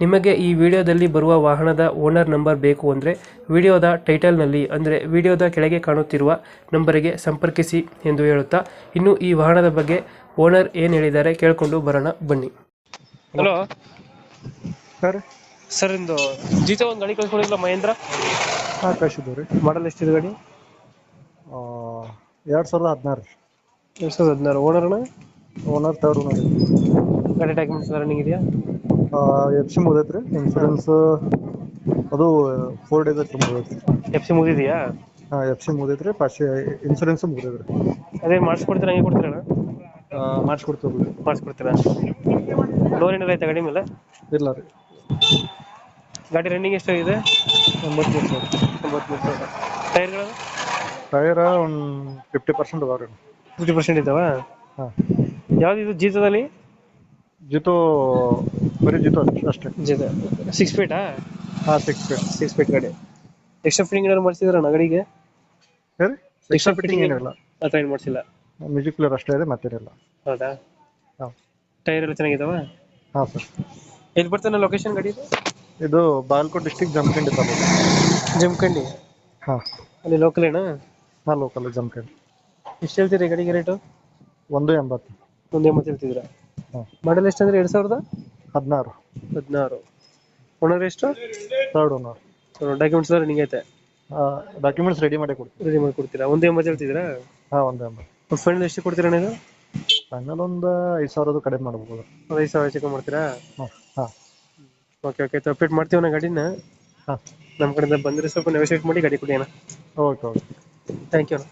ನಿಮಗೆ ಈ ವಿಡಿಯೋದಲ್ಲಿ ಬರುವ ವಾಹನದ ಓನರ್ ನಂಬರ್ ಬೇಕು ಅಂದರೆ ವಿಡಿಯೋದ ಟೈಟಲ್ನಲ್ಲಿ ಅಂದರೆ ವಿಡಿಯೋದ ಕೆಳಗೆ ಕಾಣುತ್ತಿರುವ ನಂಬರಿಗೆ ಸಂಪರ್ಕಿಸಿ ಎಂದು ಹೇಳುತ್ತಾ ಇನ್ನು ಈ ವಾಹನದ ಬಗ್ಗೆ ಓನರ್ ಏನು ಹೇಳಿದ್ದಾರೆ ಕೇಳಿಕೊಂಡು ಬರೋಣ ಬನ್ನಿ. ಹಲೋ. ಸರ್. ಸರ್ ಇಂದು ಜೀತ ಒಂದು ಗಾಡಿ ಕಳ್ಸ್ಕೊಂಡಿಲ್ಲ ಮಹೇಂದ್ರ? ಹಾಂ ಕಳಿಸಿದ್ದು ರೀ. ಮಾಡಲ್ ಎಷ್ಟಿದೆ ಗಾಡಿ? ಎರಡು ಸಾವಿರದ ಹದಿನಾರು ಎರಡು ಸಾವಿರದ ಹದಿನಾರು. ಓನರ್ನ ಓನರ್ ತರ್ಡ್ ಓನರ್ ಗಾಡಿ ಡಾಕ್ಯುಮೆಂಟ್ಸ್ ರನ್ನಿಂಗ್ ಇದೆಯಾ? ಎಫ್ ಸಿ ಮುಗದೈತೆ ಇನ್ಶೂರೆನ್ಸ್ ಅದು ಫೋರ್ ಡೇಸ್ ಐತ್ರಿ ಮುಗದೈತೆ ಎಫ್ ಸಿ ಮುಗಿದೆಯಾ? ಹಾಂ ಎಫ್ ಸಿ ಪಾಶಿ ಇನ್ಶೂರೆನ್ಸ್ ಮುಗದೈತೆ ರೀ ಅದೇ ಮಾಡಿಸ್ಕೊಡ್ತೀರ ಹಂಗೆ ಕೊಡ್ತೀರಣ್ಣ ಮಾಡಿಸ್ಕೊಡ್ತೀವಿ ಮಾಡಿಸ್ಕೊಡ್ತೀರಾ? ಲೋನ್ ಏನಾರ ಐತೆ ಗಾಡಿ ಮೇಲೆ? ಇಲ್ಲ ರೀ. ಗಾಡಿ ರನ್ನಿಂಗ್ ಎಷ್ಟಾಗಿದೆ ಎಂಬತ್ಮೂರು ಸಾವಿರ. ತೊಂಬತ್ಮೂರು ಸಾವಿರ. ಟೈರ್ಗಳು? ಟೈರ ಒಂದು ಫಿಫ್ಟಿ ಪರ್ಸೆಂಟ್ ಅದಾವ ರೀ ಫಿಫ್ಟಿ ಪರ್ಸೆಂಟ್ ಇದ್ದಾವ? ಹಾಂ. ಯಾವ್ದು ಇದು ಜೀತದಲ್ಲಿ? ಜಿತೋ ಬರೀ ಜಿತು ಅಷ್ಟೇ ಜಿತು. ಸಿಕ್ಸ್ ಫೀಟಾ ಹಾಂ ಸಿಕ್ಸ್ ಫೀಟ್ ಸಿಕ್ಸ್ ಫೀಟ್ ಗಾಡಿ. ಎಕ್ಸ್ಟ್ರಾ ಫಿಟ್ಟಿಂಗ್ ಏನಾದ್ರು ಮಾಡಿಸಿದ್ರಣ್ಣ ನಗಡಿಗೆ ಸರಿ ಎಕ್ಸ್ಟ್ರಾ ಫಿಟ್ಟಿಂಗ್ ಏನಿಲ್ಲ. ಆ ಥರ ಏನು ಮಾಡಿಸಿಲ್ಲ? ಮ್ಯೂಸಿಕ್ ಪ್ಲೇಯರ್ ಅಷ್ಟೇ ಇದೆ ಮತ್ತೇನಿಲ್ಲ. ಹೌದಾ? ಹಾಂ. ಟೈರ್ ಎಲ್ಲ ಚೆನ್ನಾಗಿದಾವ? ಹಾಂ ಸರ್ ಎಲ್ಲಿ ಬರ್ತಾನೆ ಲೊಕೇಶನ್ ಗಾಡಿ ಇದು? ಬಾಗಲಕೋಟೆ ಡಿಸ್ಟಿಕ್ ಜಮಖಂಡಿ ತಾಲೂಕು. ಜಮಖಂಡಿ? ಹಾಂ. ಅಲ್ಲಿ ಲೋಕಲ್ ಏನಾ? ಹಾಂ ಲೋಕಲ್ ಜಮಖಂಡಿ. ಎಷ್ಟು ಹೇಳ್ತೀರಿ ಗಾಡಿಗೆ ರೇಟು ಒಂದು ಎಂಬತ್ತು. ಒಂದು ಎಂಬತ್ತು ಹೇಳ್ತಿದ್ದೀರಾ? ಮಾಡಲ್ ಎಷ್ಟು ಅಂದ್ರೆ ಎರಡ್ ಸಾವಿರದ? ಹದಿನಾರು. ಹದಿನಾರು. ಓನರ್ ಎಷ್ಟು? ತರ್ಡ್ ಓನರ್ ಡಾಕ್ಯುಮೆಂಟ್ಸ್ ಎಲ್ಲ ರನ್ನಿಂಗ್ ಐತೆ? ಡಾಕ್ಯುಮೆಂಟ್ಸ್ ರೆಡಿ ಮಾಡಿ ಕೊಡ್ತೀವಿ ರೆಡಿ ಮಾಡಿ ಕೊಡ್ತೀರಾ? ಒಂದೇ ಎಂಬತ್ತು ಹೇಳ್ತಿದ್ದೀರಾ? ಹಾಂ ಒಂದೇ ಎಂಬತ್ತು ಫೈನಲ್ ಎಷ್ಟು ಕೊಡ್ತೀರಾ ನೀನು ಫೈನಲ್ ಒಂದು ಐದು ಸಾವಿರದ ಕಡಿಮೆ ಮಾಡ್ಬೋದು. ಒಂದು ಐದು ಸಾವಿರ ಚೆಕ್ ಮಾಡ್ತೀರಾ? ಹಾಂ. ಹಾಂ ಓಕೆ ಓಕೆ ಅಪ್ಡೇಟ್ ಮಾಡ್ತೀವಿ ನಾ ಗಾಡಿನ. ಹಾಂ. ನಮ್ಮ ಕಡೆಯಿಂದ ಬಂದರೆ ಸ್ವಲ್ಪ ನೆಗೋಷಿಯೇಟ್ ಮಾಡಿ ಗಾಡಿ ಕೊಡಿ ಅಣ್ಣ. ಓಕೆ ಓಕೆ ಥ್ಯಾಂಕ್ ಯು ಅಣ್ಣ.